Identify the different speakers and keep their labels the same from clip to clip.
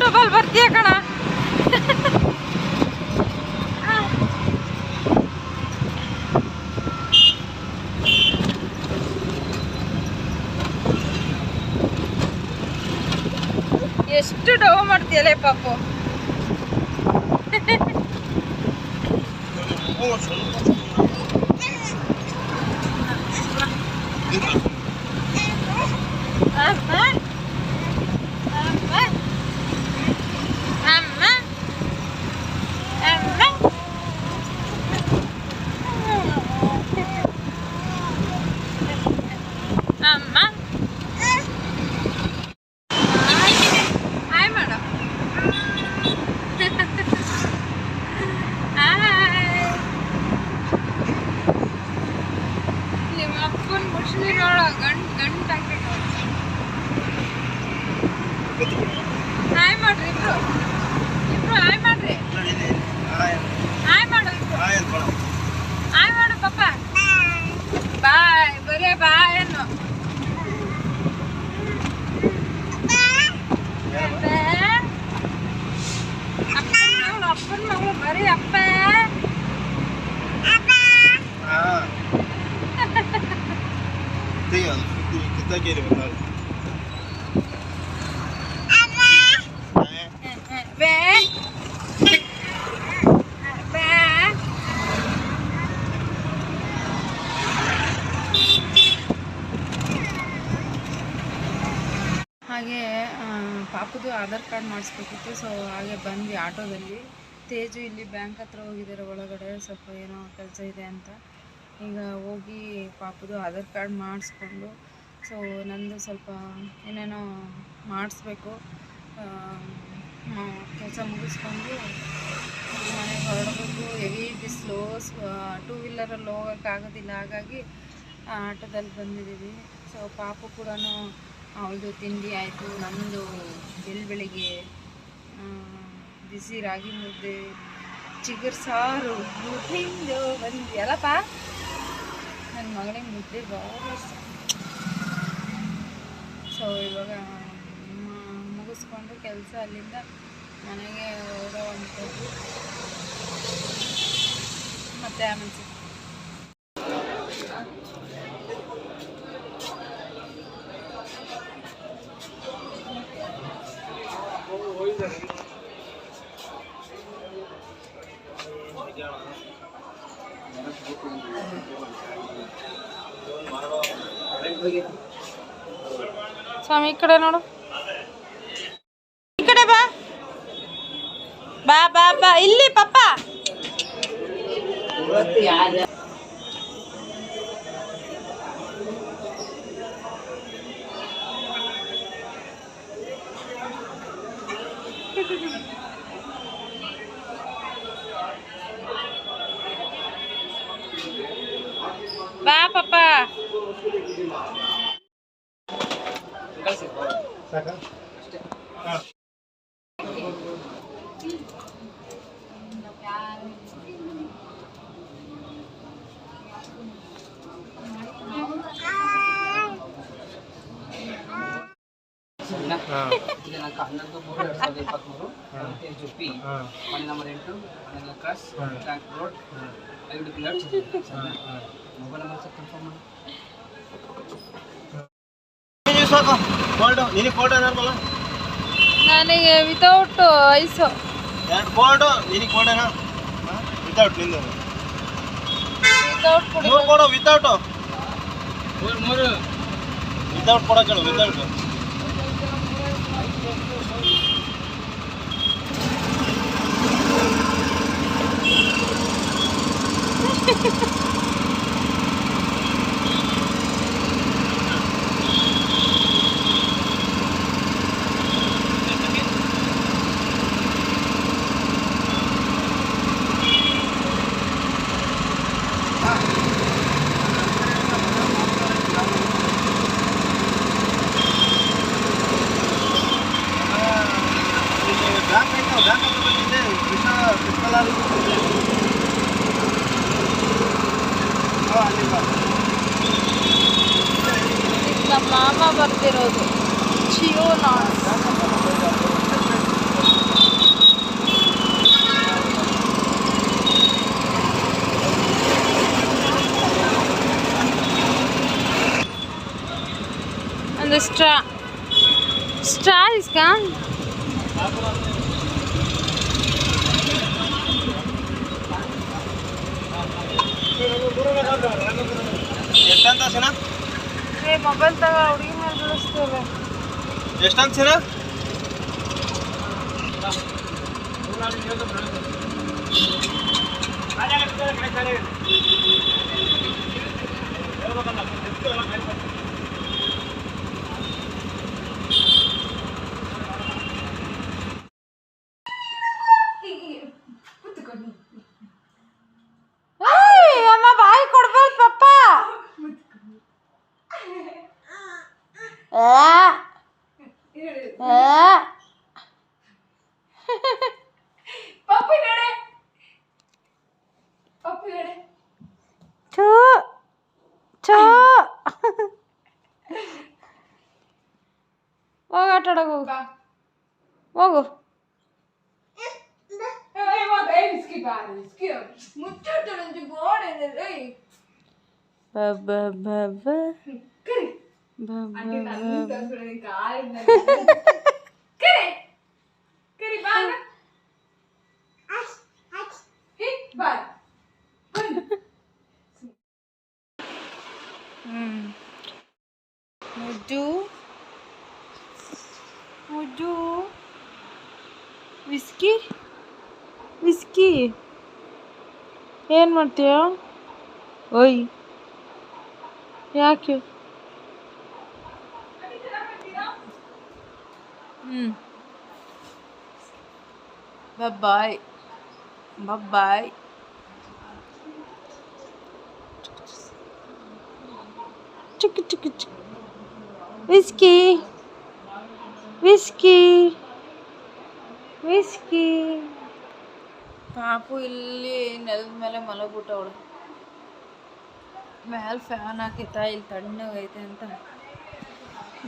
Speaker 1: ಯೂಟ್ಯೂಬಲ್ಲಿ ಬರ್ತೀಯ ಕಣ. ಎಷ್ಟು ಡವ್ ಮಾಡ್ತೀಯಲೇ ಪಾಪು. ಬೇ ಬೇ ಹಾಗೆ ಪಾಪುದು ಆಧಾರ್ ಕಾರ್ಡ್ ಮಾಡಿಸ್ಬೇಕಿತ್ತು ಸೊ ಹಾಗೆ ಬಂದ್ವಿ ಆಟೋದಲ್ಲಿ. ತೇಜು ಇಲ್ಲಿ ಬ್ಯಾಂಕ್ ಹತ್ರ ಹೋಗಿದ್ದಾರೆ ಒಳಗಡೆ, ಸ್ವಲ್ಪ ಏನೋ ಕೆಲಸ ಇದೆ ಅಂತ. ಈಗ ಹೋಗಿ ಪಾಪದು ಆಧಾರ್ ಕಾರ್ಡ್ ಮಾಡಿಸ್ಕೊಂಡು ಸೊ ನಂದು ಸ್ವಲ್ಪ ಏನೇನೋ ಮಾಡಿಸ್ಬೇಕು ಕೆಲಸ ಮುಗಿಸ್ಕೊಂಡು ಮನೆಗೆ ಹೊರಡಬೇಕು ಹೆವಿ ಬಿಸಿಲು ಟೂ ವೀಲರಲ್ಲಿ ಹೋಗೋಕ್ಕಾಗೋದಿಲ್ಲ. ಹಾಗಾಗಿ ಆಟೋದಲ್ಲಿ ಬಂದಿದ್ದೀವಿ. ಸೊ ಪಾಪು ಕೂಡ ಅವಳದು ತಿಂಡಿ ಆಯಿತು. ನಮ್ಮದು ಬೆಳ್ ಬೆಳಿಗ್ಗೆ ಬಿಸಿ ರಾಗಿ ಮುದ್ದೆ, ಚಿಗುರು ಸಾರು, ಮುದ್ದೆ ಬಂದಿದೆಯಲ್ಲಪ್ಪ ನನ್ನ ಮಗಳಿಗೆ ಮುದ್ದೆ ಭಾಳ ಇಷ್ಟ. ಸೊ ಇವಾಗ ಮುಗಿಸ್ಕೊಂಡು ಕೆಲಸ ಅಲ್ಲಿಂದ ಮನೆಗೆ ಹೋಗೋವಂಥದ್ದು ಮತ್ತೆ ಆಮೇಲೆ ಸಿಗ್ತೀನಿ. ಸ್ವಾಮಿ ಈ ಕಡೆ ನೋಡು. ಈ ಕಡೆ ಬಾ. ಬಾ ಬಾ ಬಾ. ಇಲ್ಲಿ ಪಪ್ಪ. ಬಾ ಪಪ್ಪ.
Speaker 2: ದಿನಾಂಕ ಹನ್ನೊಂದು ಮೂರು ಎರಡು ಸಾವಿರದ ಇಪ್ಪತ್ತ್ಮೂರು ತೇಜು ಪಿ ಮನೆ ನಂಬರ್ ಎಂಟು ಮನೆ ಕ್ರಾಸ್ ಟ್ಯಾಂಕ್ ರೋಡ್ ಐದು pillar mobile number sir. Confirm ಮಾಡಿ.
Speaker 3: ಸಾಕು? ಕೋಲ್ಡು ನಿನಗೆ
Speaker 1: ವಿತೌಟ್ ಐಸು
Speaker 3: ಎರಡು ಕೋಲ್ಡು ನಿನಗೆ ಕೋಲ್ಡೇನಾ ವಿತೌಟ್ ನಿಂದು.
Speaker 1: ವಿತೌಟ್ ಕುಡಿ.
Speaker 3: ಮೂರು ಕೊಡು ವಿತೌಟು
Speaker 2: ಮೂರು ಮೂರು.
Speaker 3: ವಿತೌಟ್ ಕೊಡೋ ಕೇಳು ವಿತೌಟ್ Ha ha ha.
Speaker 1: ನಮ್ಮ ಮಾಮ ಬರ್ತಿರೋದು ಜಿಯೋ ನಾಟ್ ಒಂದು ಸ್ಟ್ರಾ ಸ್ಟ್ರಾ ಇಸ್ಕಾ ಮೊಬೈಲ್ ತಗ ಹುಡುಗಿ ಮೇಲೆ ಬೀಳಿಸ್ತೀವಲ್ಲ
Speaker 3: ಎಷ್ಟಂತ ಸೀನ
Speaker 1: ಅಮ್ಮ ಮುದ್ದು ಮುದ್ದು ವಿಸ್ಕಿ ವಿಸ್ಕಿ ಏನು ಮಾಡ್ತೀಯ? ಓಯ್. ಯಾಕೆ ಹ್ಞೂ ಬಾಯ್ ಬಾಯ್ ಚಿಕ್ಕ ಚಿಕ್ಕ ಚಿಕ್ಕ ವಿಸ್ಕಿ ವಿಸ್ಕಿ ವಿಸ್ಕಿ ಪಾಪು ಇಲ್ಲಿ ನೆಲದ ಮೇಲೆ ಮಲಗ್ಬಿಟ್ಟವಳು. ಮ್ಯಾಲೆ ಫ್ಯಾನ್ ಹಾಕಿತ್ತಾ ಇಲ್ಲಿ ತಣ್ಣಗೈತೆ ಅಂತ.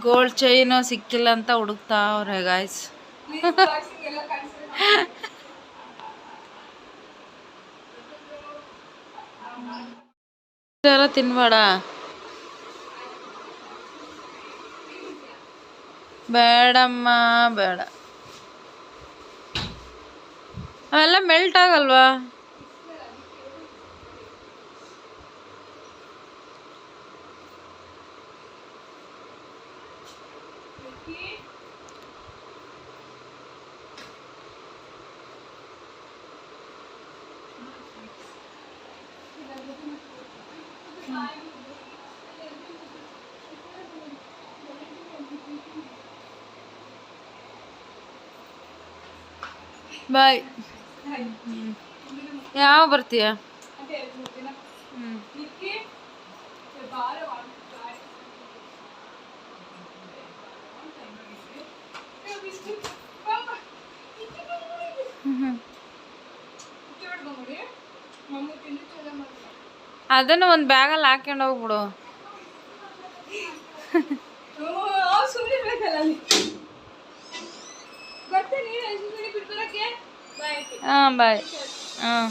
Speaker 1: ಗೋಲ್ಡ್ ಚೈನು ಸಿಕ್ಕಿಲ್ಲ ಅಂತ ಹುಡುಕ್ತಾವ್ರೆ ಗಾಯ್ಸ್ ತಿನ್ಬೇಡ. ಬೇಡಮ್ಮ, ಬೇಡ. ಅವೆಲ್ಲ ಮೆಲ್ಟ್ ಆಗಲ್ವಾ? ಬಾಯ್ ಯಾವ ಬರ್ತೀಯ ಅದನ್ನು ಒಂದು ಬ್ಯಾಗಲ್ಲಿ ಹಾಕ್ಕೊಂಡು ಹೋಗ್ಬಿಡು. ಹಾಂ ಬಾಯ್ ಹಾಂ.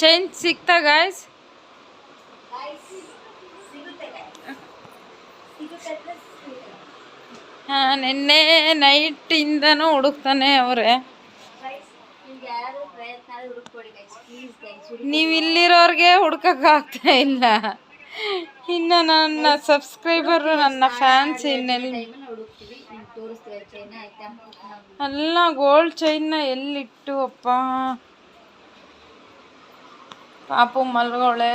Speaker 1: ಚೈನ್ ಸಿಗ್ತಾ ಗಾಯ್ಸ್ ಹಾಂ ನಿನ್ನೆ ನೈಟಿಂದನೂ ಹುಡುಕ್ತಾನೆ ಅವರೇ. ನೀವು ಇಲ್ಲಿರೋರಿಗೆ ಹುಡ್ಕೋಕ್ಕಾಗ್ತಾ ಇಲ್ಲ. ಇನ್ನು ನನ್ನ ಸಬ್ಸ್ಕ್ರೈಬರು ನನ್ನ ಫ್ಯಾನ್ಸ್ ಇನ್ನೆಲ್ಲಿ? ಅಲ್ಲ ಗೋಲ್ಡ್ ಚೈನ್ನ ಎಲ್ಲಿಟ್ಟು ಅಪ್ಪ? ಪಾಪು ಮಲ್ಗೊಳೆ.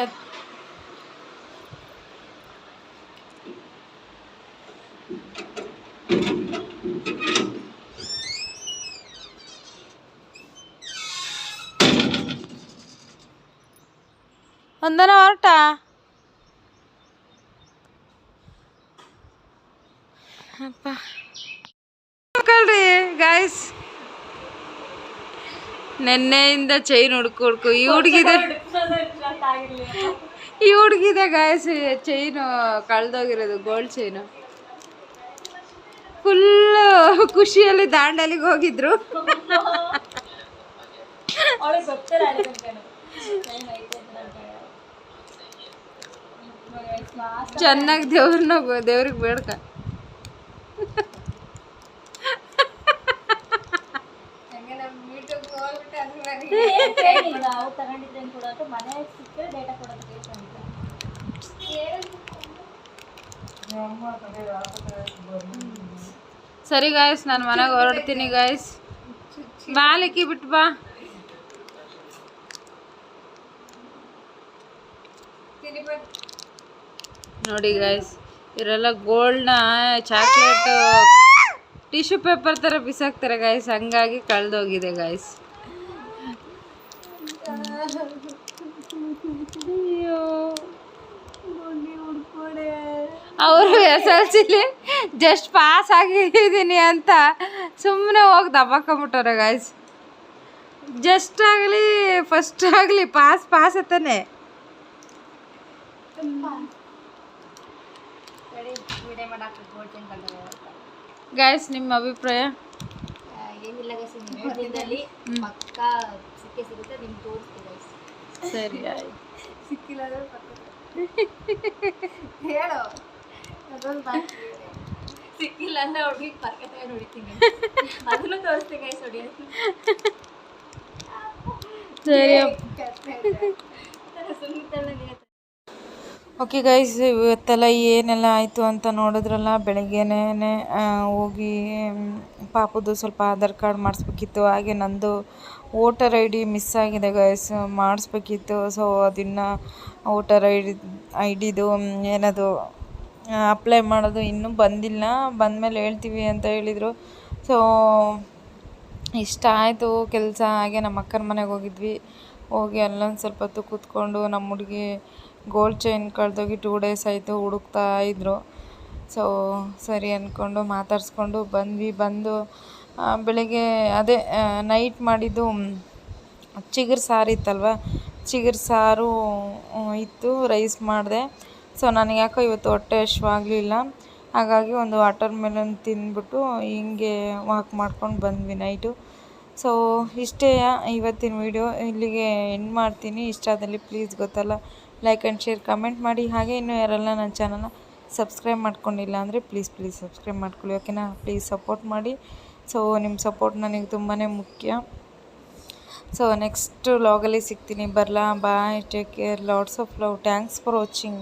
Speaker 1: ಒಂದನ ಹೊರಟ. ಮಕ್ಕಳ್ರಿ ಗಾಯ್ಸ್ ನೆನ್ನೆಯಿಂದ ಚೈನ್ ಹುಡ್ಕು ಹುಡ್ಕು ಈ ಹುಡುಗಿದೆ ಈ ಹುಡುಗಿದೆ ಗಾಯ್ಸ್ ಚೈನು ಕಳ್ದೋಗಿರೋದು ಗೋಲ್ಡ್ ಚೈನು. ಫುಲ್ ಖುಷಿಯಲ್ಲಿ ದಾಂಡಲಿಗೆ ಹೋಗಿದ್ರು. ಚೆನ್ನಾಗಿ ದೇವ್ರನ್ನ ದೇವ್ರಿಗೆ ಬೇಡ್ಕ. ಸರಿ ಗಾಯ್ಸ್ ನಾನು ಮನೆಗೆ ಹೊರಡ್ತೀನಿ ಗಾಯ್ಸ್ ಬಾಲಿಕ್ಕಿ ಬಿಟ್ಟು ಬಾ. ನೋಡಿ ಗಾಯ್ಸ್ ಇವರೆಲ್ಲ ಗೋಲ್ಡ್ನ ಚಾಕ್ಲೇಟ್ ಟಿಶ್ಯೂ ಪೇಪರ್ ಥರ ಬಿಸಾಕ್ತಾರೆ ಗಾಯ್ಸ್ ಹಂಗಾಗಿ ಕಳೆದೋಗಿದೆ ಗಾಯ್ಸ್ ಅವರು ಎಸ್ ಎಲ್ ಸಿಲಿ ಜಸ್ಟ್ ಪಾಸ್ ಆಗಿದ್ದೀನಿ ಅಂತ ಸುಮ್ಮನೆ ಹೋಗಿ ದಬ್ಬಾಕೊಂಬಿಟ್ಟವ್ರೆ ಗಾಯ್ಸ್ ಜಸ್ಟ್ ಆಗಲಿ ಫಸ್ಟ್ ಆಗಲಿ ಪಾಸ್ ಪಾಸ್ ತಾನೆ
Speaker 4: ವಿಡಿಯೋ ಮಾಡಾಕ ಗೋಲ್ಡನ್ ಕಲರ್
Speaker 1: ಗಾಯ್ಸ್ ನಿಮ್ಮ ಅಭಿಪ್ರಾಯ?
Speaker 4: ಏನಿಲ್ಲ ಗೈಸ್ ದಿನದಲ್ಲಿ ಪಕ್ಕ ಸಿಕ್ಕೇ ಸಿಗುತ್ತೆ ನಿಮ್ಗೆ ತೋರಿಸ್ತೀವಿ ಗೈಸ್
Speaker 1: ಸರಿ ಆಯ್ತು.
Speaker 4: ಸಿಕ್ಕಿಲ್ಲ ಅಂದ್ರೆ ಹೇಳು? ಅದೊಂದು ಬಾಕಿ ಸಿಕ್ಕಿಲ್ಲ ಅಂದ್ರೆ ಅವ್ರಿಗೆ ಪಕ್ಕ ತಗೊಂಡು ಹೊಡಿತೀನಿ. ಅದನ್ನು ತೋರಿಸ್ತೀನಿ ಗೈಸ್ ಹೊಡಿಯೋದು
Speaker 1: ಸರಿ
Speaker 4: ಸುಮ್ಮನೆ
Speaker 1: ಓಕೆ ಗೈಸ್ ಇವತ್ತೆಲ್ಲ ಏನೆಲ್ಲ ಆಯಿತು ಅಂತ ನೋಡಿದ್ರಲ್ಲ ಬೆಳಗ್ಗೆನೇ ಹೋಗಿ ಪಾಪದ್ದು ಪಾಪುದು ಸ್ವಲ್ಪ ಆಧಾರ್ ಕಾರ್ಡ್ ಮಾಡಿಸ್ಬೇಕಿತ್ತು. ಹಾಗೆ ನಂದು ವೋಟರ್ ಐ ಡಿ ಮಿಸ್ ಆಗಿದೆ ಗೈಸ್ ಮಾಡಿಸ್ಬೇಕಿತ್ತು. ಸೊ ಅದನ್ನು ವೋಟರ್ ಐ ಡಿ ಐ ಡಿದು ಏನದು ಅಪ್ಲೈ ಮಾಡೋದು ಇನ್ನೂ ಬಂದಿಲ್ಲ. ಬಂದಮೇಲೆ ಹೇಳ್ತೀವಿ ಅಂತ ಹೇಳಿದರು. ಸೊ ಇಷ್ಟ ಆಯಿತು, ಕೆಲಸ. ಹಾಗೆ ನಮ್ಮ ಅಕ್ಕನ ಮನೆಗೆ ಹೋಗಿದ್ವಿ. ಹೋಗಿ ಅಲ್ಲೊಂದು ಸ್ವಲ್ಪ ಹೊತ್ತು ಕೂತ್ಕೊಂಡು ನಮ್ಮ ಹುಡುಗಿ ಗೋಲ್ಡ್ ಚೈನ್ ಕಳೆದೋಗಿ ಟೂ ಡೇಸ್ ಆಯಿತು ಹುಡುಕ್ತಾ ಇದ್ದರು ಸೊ ಸರಿ ಅಂದ್ಕೊಂಡು ಮಾತಾಡಿಸ್ಕೊಂಡು ಬಂದ್ವಿ. ಬಂದು ಬೆಳಗ್ಗೆ ಅದೇ ನೈಟ್ ಮಾಡಿದ್ದು ಚಿಗುರು ಸಾರು ಇತ್ತಲ್ವ? ಚಿಗುರು ಸಾರು ಇತ್ತು ರೈಸ್ ಮಾಡಿದೆ. ಸೊ ನನಗೆ ಯಾಕೋ ಇವತ್ತು ಹೊಟ್ಟೆ ಹಶ್ವಾಗಲಿಲ್ಲ ಹಾಗಾಗಿ ಒಂದು ವಾಟರ್ ಮೆಲನ್ ತಿಂದ್ಬಿಟ್ಟು ಹಿಂಗೆ ವಾಕ್ ಮಾಡ್ಕೊಂಡು ಬಂದ್ವಿ ನೈಟು ಸೊ ಇಷ್ಟೇ ಇವತ್ತಿನ ವಿಡಿಯೋ ಇಲ್ಲಿಗೆ ಎಂಡ್ ಮಾಡ್ತೀನಿ. ಇಷ್ಟ ಆದಲ್ಲಿ ಪ್ಲೀಸ್ ಗೊತ್ತಲ್ಲ. ಲೈಕ್ ಆ್ಯಂಡ್ ಶೇರ್ ಕಮೆಂಟ್ ಮಾಡಿ. ಹಾಗೆ ಇನ್ನೂ ಯಾರೆಲ್ಲ ನನ್ನ ಚಾನಲ್ನ ಸಬ್ಸ್ಕ್ರೈಬ್ ಮಾಡ್ಕೊಂಡಿಲ್ಲ ಅಂದರೆ ಪ್ಲೀಸ್ ಪ್ಲೀಸ್ ಸಬ್ಸ್ಕ್ರೈಬ್ ಮಾಡ್ಕೊಳ್ಳಿ. ಓಕೆನಾ ಪ್ಲೀಸ್ ಸಪೋರ್ಟ್ ಮಾಡಿ. ಸೊ ನಿಮ್ಮ ಸಪೋರ್ಟ್ ನನಗೆ ತುಂಬಾ ಮುಖ್ಯ. ಸೊ ನೆಕ್ಸ್ಟ್ ಲಾಗಲ್ಲಿ ಸಿಗ್ತೀನಿ. ಬರಲಾ? Bye take care lots of love thanks for watching